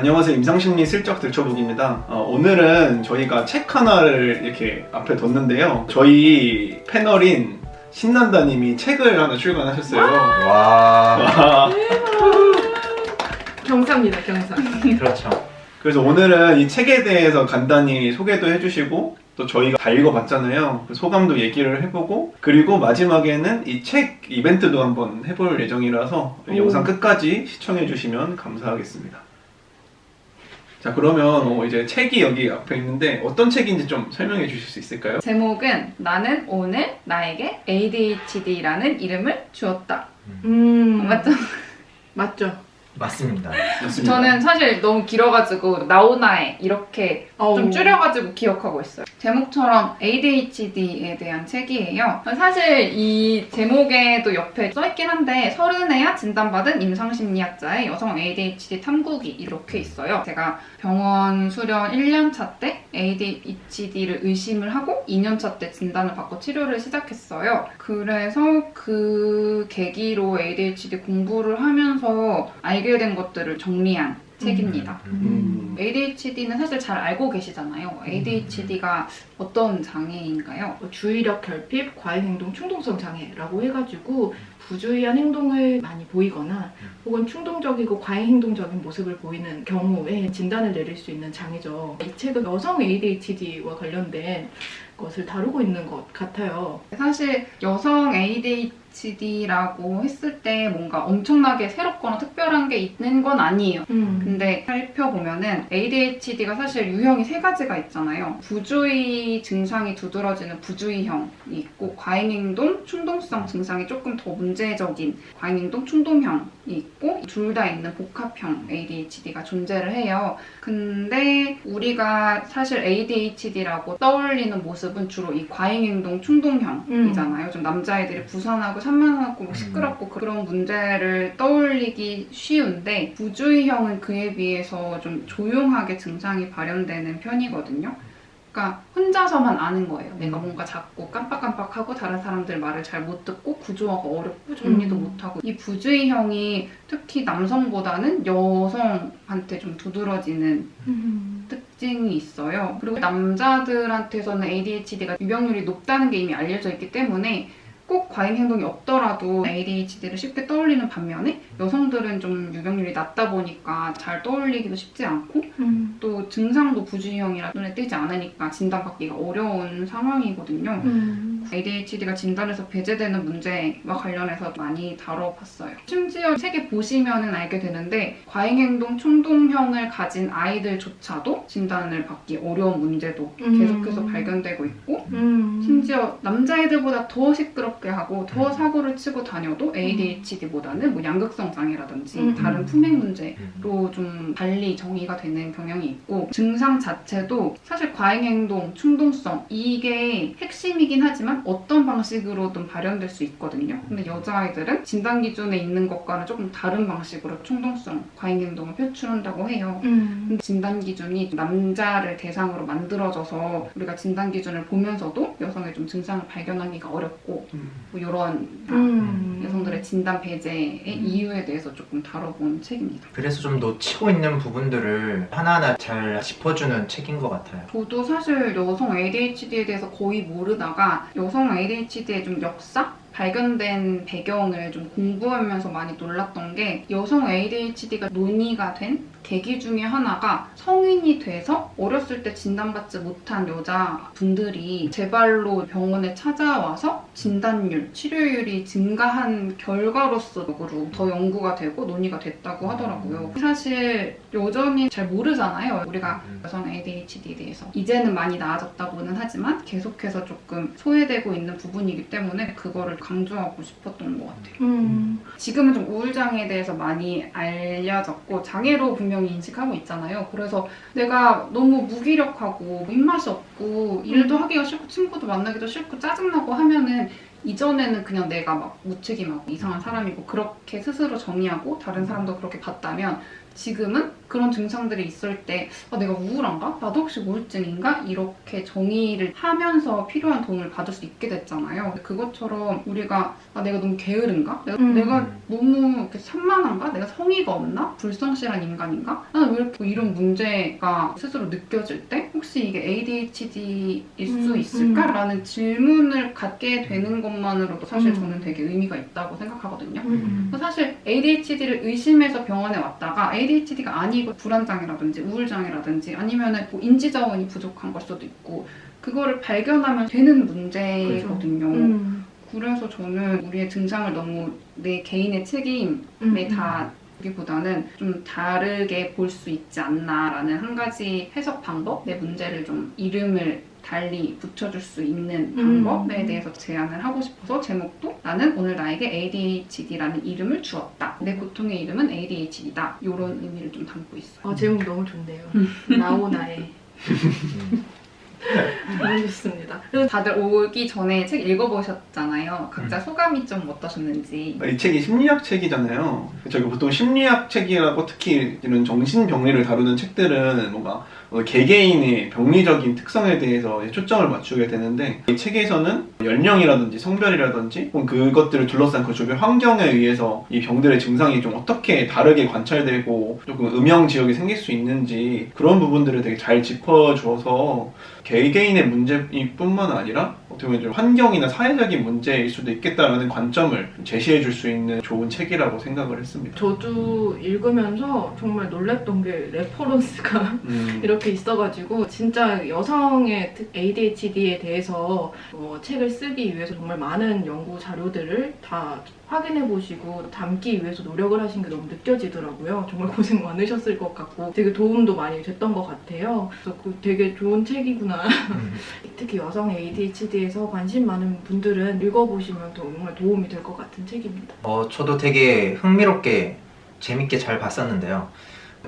안녕하세요. 임상심리 슬쩍 들춰보기입니다. 어, 오늘은 저희가 책 하나를 이렇게 앞에 뒀는데요. 저희 패널인 신난다님이 책을 하나 출간하셨어요. 와, 경사입니다, 경사. 그렇죠. 그래서 오늘은 이 책에 대해서 간단히 소개도 해주시고 또 저희가 다 읽어봤잖아요. 그 소감도 얘기를 해보고 그리고 마지막에는 이 책 이벤트도 한번 해볼 예정이라서 오. 영상 끝까지 시청해주시면 감사하겠습니다. 자 그러면 어, 이제 책이 여기 앞에 있는데 어떤 책인지 좀 설명해 주실 수 있을까요? 제목은 나는 오늘 나에게 ADHD라는 이름을 주었다. 음, 맞죠? 맞죠. 맞습니다. 맞습니다. 저는 사실 너무 길어가지고 나오나에 이렇게 좀. 줄여가지고 기억하고 있어요. 제목처럼 ADHD에 대한 책이에요. 사실 이 제목에도 옆에 써있긴 한데 서른에야 진단받은 임상심리학자의 여성 ADHD 탐구기 이렇게 있어요. 제가 병원 수련 1년차 때 ADHD를 의심을 하고 2년차 때 진단을 받고 치료를 시작했어요. 그래서 그 계기로 ADHD 공부를 하면서 알게 된 것들을 정리한 책입니다. 음, ADHD는 사실 잘 알고 계시잖아요. ADHD가 어떤 장애인가요? 뭐 주의력 결핍, 과잉 행동 충동성 장애라고 해가지고 부주의한 행동을 많이 보이거나 혹은 충동적이고 과잉 행동적인 모습을 보이는 경우에 진단을 내릴 수 있는 장애죠. 이 책은 여성 ADHD와 관련된 것을 다루고 있는 것 같아요. 사실 여성 ADHD 라고 했을 때 뭔가 엄청나게 새롭거나 특별한 게 있는 건 아니에요. 음. 근데 살펴보면은 ADHD가 사실 유형이 세 가지가 있잖아요. 부주의 증상이 두드러지는 부주의형이 있고 과잉행동, 충동성 증상이 조금 더 문제적인 과잉행동, 충동형이 있고 둘 다 있는 복합형 ADHD가 존재를 해요. 근데 우리가 사실 ADHD라고 떠올리는 모습은 주로 이 과잉행동, 충동형이잖아요. 좀 남자애들이 부산하고 산만하고 뭐 시끄럽고 그런 문제를 떠올리기 쉬운데 부주의형은 그에 비해서 좀 조용하게 증상이 발현되는 편이거든요. 그러니까 혼자서만 아는 거예요. 내가 뭔가 자꾸 깜빡깜빡하고 다른 사람들 말을 잘 못 듣고 구조화가 어렵고 정리도 음. 못하고 이 부주의형이 특히 남성보다는 여성한테 좀 두드러지는 음. 특징이 있어요. 그리고 남자들한테서는 ADHD가 유병률이 높다는 게 이미 알려져 있기 때문에 꼭 과잉 행동이 없더라도 ADHD를 쉽게 떠올리는 반면에 여성들은 좀 유병률이 낮다 보니까 잘 떠올리기도 쉽지 않고 음. 또 증상도 부주의형이라 눈에 띄지 않으니까 진단받기가 어려운 상황이거든요. 음. ADHD가 진단에서 배제되는 문제와 관련해서 많이 다뤄봤어요. 심지어 책에 보시면은 알게 되는데 과잉행동 충동형을 가진 아이들조차도 진단을 받기 어려운 문제도 음. 계속해서 발견되고 있고 음. 심지어 남자애들보다 더 시끄럽게 하고 더 음. 사고를 치고 다녀도 ADHD보다는 뭐 양극성 장애라든지 음. 다른 품행 문제 음. 로좀 달리 정의가 되는 경향이 있고 증상 자체도 사실 과잉행동, 충동성 이게 핵심이긴 하지만 어떤 방식으로든 발현될 수 있거든요. 근데 여자아이들은 진단 기준에 있는 것과는 조금 다른 방식으로 충동성, 과잉 행동을 표출한다고 해요. 음. 근데 진단 기준이 남자를 대상으로 만들어져서 우리가 진단 기준을 보면서도 여성의 좀 증상을 발견하기가 어렵고 음. 뭐 이런 음. 여성들의 진단 배제의 이유에 대해서 조금 다뤄본 책입니다. 그래서 좀 놓치고 있는 부분들을 하나하나 잘 짚어주는 책인 것 같아요. 저도 사실 여성 ADHD에 대해서 거의 모르다가 여성 ADHD의 좀 역사? 발견된 배경을 좀 공부하면서 많이 놀랐던 게 여성 ADHD가 논의가 된 계기 중에 하나가 성인이 돼서 어렸을 때 진단받지 못한 여자분들이 제발로 병원에 찾아와서 진단율, 치료율이 증가한 결과로서로 더 연구가 되고 논의가 됐다고 하더라고요. 사실 여전히 잘 모르잖아요. 우리가 여성 ADHD에 대해서 이제는 많이 나아졌다고는 하지만 계속해서 조금 소외되고 있는 부분이기 때문에 그거를 강조하고 싶었던 것 같아요. 음. 지금은 좀 우울장애에 대해서 많이 알려졌고 장애로 분명히 인식하고 있잖아요. 그래서 내가 너무 무기력하고 입맛이 없고 일도 하기가 싫고 친구도 만나기도 싫고 짜증나고 하면은 이전에는 그냥 내가 막 무책임하고 이상한 사람이고 그렇게 스스로 정의하고 다른 사람도 그렇게 봤다면 지금은 그런 증상들이 있을 때 아, 내가 우울한가? 나도 혹시 우울증인가? 이렇게 정의를 하면서 필요한 도움을 받을 수 있게 됐잖아요. 그것처럼 우리가 아, 내가 너무 게으른가? 내가, 음. 내가 너무 이렇게 산만한가? 내가 성의가 없나? 불성실한 인간인가? 나는 왜 이렇게 이런 문제가 스스로 느껴질 때 혹시 이게 ADHD일 수 음, 있을까 라는 질문을 갖게 되는 것만으로도 사실 음. 저는 되게 의미가 있다고 생각하거든요. 음. 사실 ADHD를 의심해서 병원에 왔다가 ADHD가 아니고 불안장애라든지 우울장애라든지 아니면은 뭐 인지 자원이 부족한 걸 수도 있고 그거를 발견하면 되는 문제거든요. 음. 그래서 저는 우리의 증상을 너무 내 개인의 책임에 음. 다 보기보다는 좀 다르게 볼 수 있지 않나라는 한 가지 해석 방법, 내 문제를 좀 이름을 달리 붙여줄 수 있는 음. 방법에 대해서 제안을 하고 싶어서 제목도 나는 오늘 나에게 ADHD라는 이름을 주었다. 내 고통의 이름은 ADHD다. 이런 의미를 좀 담고 있어요. 아, 제목 너무 좋네요. 나오 나의. 너무 좋습니다. 그래서 다들 오기 전에 책 읽어보셨잖아요. 각자 소감이 좀 어떠셨는지. 이 책이 심리학 책이잖아요. 저희가 보통 심리학 책이라고 특히 이런 정신병리를 다루는 책들은 뭔가 어, 개개인의 병리적인 특성에 대해서 초점을 맞추게 되는데 이 책에서는 연령이라든지 성별이라든지 그것들을 둘러싼 그 주변 환경에 의해서 이 병들의 증상이 좀 어떻게 다르게 관찰되고 조금 음영 지역이 생길 수 있는지 그런 부분들을 되게 잘 짚어주어서 개개인의 문제뿐만 아니라 어떻게 보면 좀 환경이나 사회적인 문제일 수도 있겠다라는 관점을 제시해 줄 수 있는 좋은 책이라고 생각을 했습니다. 저도 읽으면서 정말 놀랬던 게 레퍼런스가 음, 이렇게 있어가지고 진짜 여성의 ADHD에 대해서 어, 책을 쓰기 위해서 정말 많은 연구 자료들을 다 확인해 보시고 담기 위해서 노력을 하신 게 너무 느껴지더라고요. 정말 고생 많으셨을 것 같고 되게 도움도 많이 됐던 것 같아요. 그래서 그 되게 좋은 책이구나. 특히 여성 ADHD에서 관심 많은 분들은 읽어보시면 정말 도움이 될 것 같은 책입니다. 어, 저도 되게 흥미롭게 재밌게 잘 봤었는데요.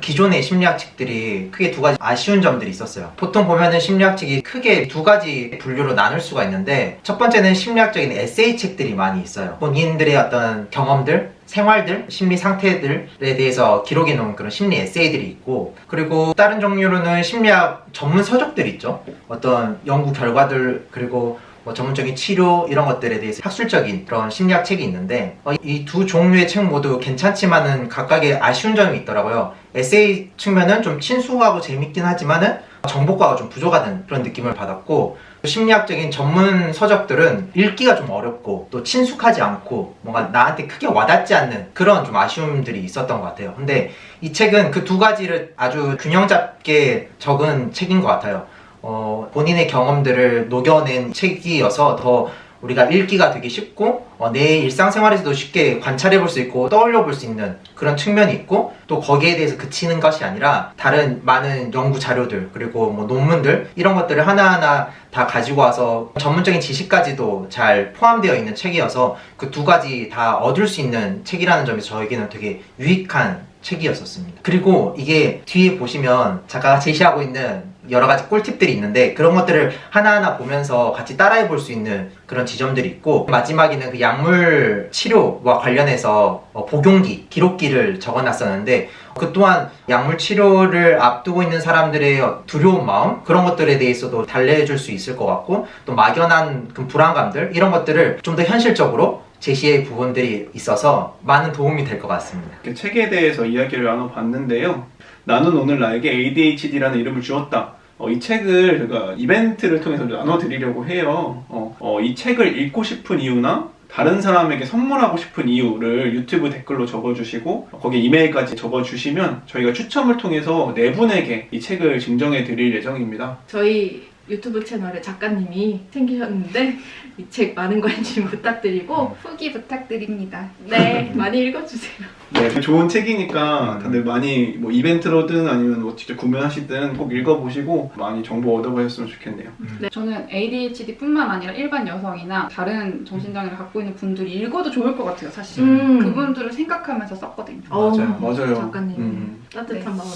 기존의 심리학 책들이 크게 두 가지 아쉬운 점들이 있었어요. 보통 보면은 심리학 책이 크게 두 가지 분류로 나눌 수가 있는데 첫 번째는 심리학적인 에세이 책들이 많이 있어요. 본인들의 어떤 경험들, 생활들, 심리 상태들에 대해서 기록해 놓은 그런 심리 에세이들이 있고 그리고 다른 종류로는 심리학 전문 서적들이 있죠. 어떤 연구 결과들 그리고 뭐 전문적인 치료 이런 것들에 대해서 학술적인 그런 심리학 책이 있는데 이 두 종류의 책 모두 괜찮지만은 각각의 아쉬운 점이 있더라고요. 에세이 측면은 좀 친숙하고 재밌긴 하지만은 정보과가 좀 부족하다는 그런 느낌을 받았고 심리학적인 전문 서적들은 읽기가 좀 어렵고 또 친숙하지 않고 뭔가 나한테 크게 와닿지 않는 그런 좀 아쉬움들이 있었던 것 같아요. 근데 이 책은 그 두 가지를 아주 균형 잡게 적은 책인 것 같아요. 어, 본인의 경험들을 녹여낸 책이어서 더 우리가 읽기가 되게 쉽고 어, 내 일상생활에서도 쉽게 관찰해 볼 수 있고 떠올려 볼 수 있는 그런 측면이 있고 또 거기에 대해서 그치는 것이 아니라 다른 많은 연구 자료들 그리고 뭐 논문들 이런 것들을 하나하나 다 가지고 와서 전문적인 지식까지도 잘 포함되어 있는 책이어서 그 두 가지 다 얻을 수 있는 책이라는 점에서 저에게는 되게 유익한 책이었었습니다. 그리고 이게 뒤에 보시면 작가가 제시하고 있는 여러 가지 꿀팁들이 있는데 그런 것들을 하나하나 보면서 같이 따라해 볼 수 있는 그런 지점들이 있고 마지막에는 그 약물 치료와 관련해서 어, 복용기, 기록기를 적어 놨었는데 그 또한 약물 치료를 앞두고 있는 사람들의 두려운 마음 그런 것들에 대해서도 달래줄 수 있을 것 같고 또 막연한 그 불안감들 이런 것들을 좀 더 현실적으로 제시의 부분들이 있어서 많은 도움이 될 것 같습니다. 이렇게 책에 대해서 이야기를 나눠봤는데요. 나는 오늘 나에게 ADHD라는 이름을 주었다. 어, 이 책을 제가 이벤트를 통해서 나눠드리려고 해요. 어, 어, 이 책을 읽고 싶은 이유나 다른 사람에게 선물하고 싶은 이유를 유튜브 댓글로 적어주시고 거기에 이메일까지 적어주시면 저희가 추첨을 통해서 네 분에게 이 책을 증정해 드릴 예정입니다. 저희 유튜브 채널에 작가님이 생기셨는데 이 책 많은 관심 부탁드리고 후기 부탁드립니다. 네 많이 읽어주세요. 네, 좋은 책이니까 다들 많이 뭐 이벤트로든 아니면 뭐 직접 구매하시든 꼭 읽어보시고 많이 정보 얻어가셨으면 좋겠네요. 저는 ADHD뿐만 아니라 일반 여성이나 다른 정신장애를 갖고 있는 분들이 읽어도 좋을 것 같아요, 사실. 음. 그분들을 생각하면서 썼거든요. 맞아요. 맞아요. 작가님 음. 따뜻한 네. 마음.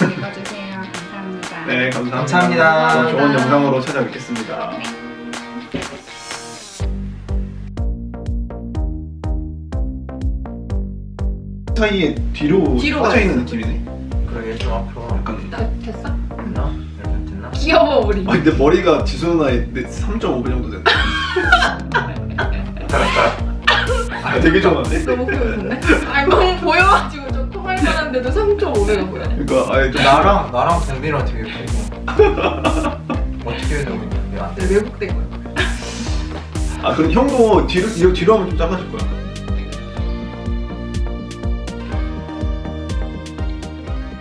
많이 읽어주세요. 감사합니다. 네, 감사합니다. 감사합니다. 좋은 영상으로 찾아뵙겠습니다. 네. 사이에 뒤로, 뒤로 빠져 있는. 느낌이네. 그러게 좀 앞으로 약간. 나- 됐어? 됐나? 이렇게 됐나? 귀여워 우리. 아 근데 머리가 지수 누나의 3.5배 정도 된다. 아 되게 좋아하는데? 너무 귀여우셨네? 아니 너무 보여가지고 조금 할 만한데도 3.5배가 보여. 그러니까 아예 좀 나랑 나랑 동빈이랑 되게 크고 어떻게 안 돼. 네, 외국된 거야. 아 그럼 형도 뒤로 뒤로, 뒤로 하면 좀 작아질 거야.